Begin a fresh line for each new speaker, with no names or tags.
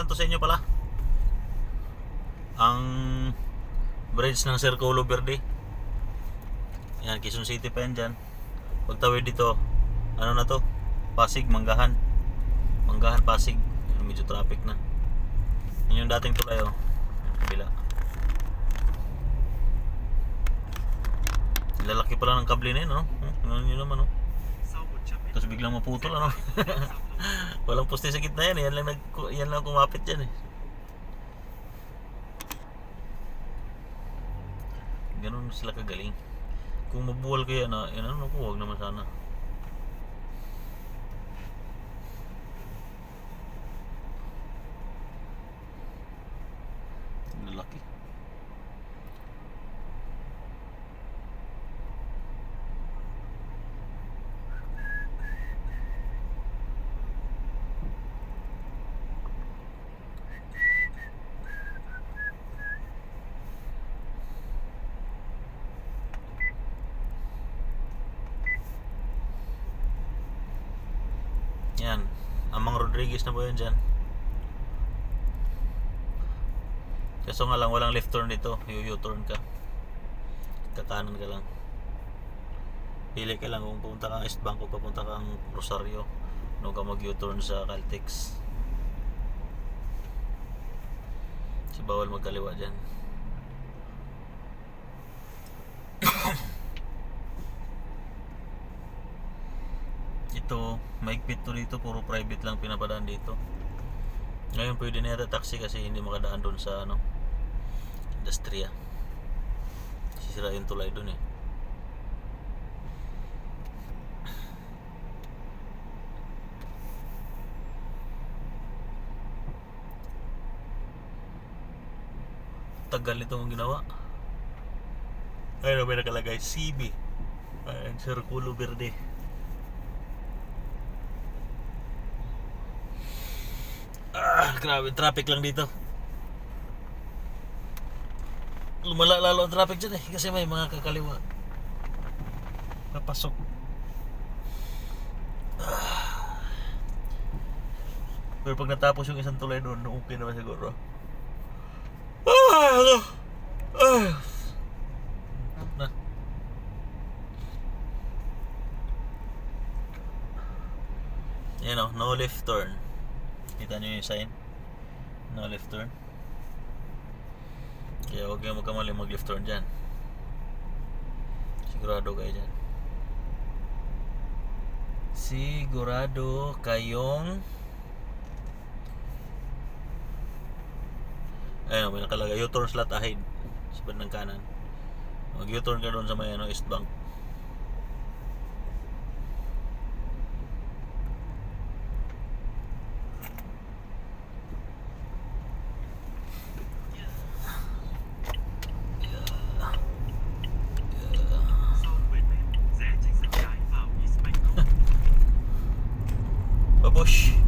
lang to sa inyo pala. Ang bridge ng Circulo Verde. Yan, Quezon City pa yan dyan. Pagtawid dito, ano na to? Pasig, Manggahan. Manggahan, Pasig. Yan, Medyo traffic na. Yan yung dating tulay oh. Bila. Lalaki pala ng kable na yun, no? Ano yun naman, no? Tapos biglang maputol, ano? Walang poste sa gitna yan, yan lang, nag, yan lang kumapit yan, eh. Ganun sila kagaling. Kung mabuwal kaya na, yan ano ko, huwag naman sana. Lalaki. Yan. Amang Rodriguez na po yan dyan. Kaso nga lang walang left turn dito. U-turn ka. Kakanan ka lang. Pili ka lang kung pupunta kang East Bank o papunta kang Rosario. Huwag ka mag-U-turn sa Caltex. Kasi bawal magkaliwa dyan. Ito, maigpit to dito, puro private lang pinapadaan dito. Ngayon pwede na yata taxi kasi hindi makadaan doon sa ano, industriya. Sisira yung tulay doon eh. Tagal nito ang ginawa. Ayun, may nakalagay CB. Ayun, Circulo Verde. Ah, grabe, traffic lang dito. Lumala lalo ang traffic dyan eh, kasi may mga kakaliwa. Papasok. Ah. Pero pag natapos yung isang tulay doon, okay naman siguro. Ah, ano? Ah. Na. Yan o, no left turn. Kita nyo yung sign? No left turn. Kaya huwag kayong magkamali mag left turn dyan. Sigurado kayo dyan. Sigurado kayong Ayun, may nakalagay U-turn slot ahead sa bandang kanan. Mag U-turn ka doon sa may ano, East Bank. boş.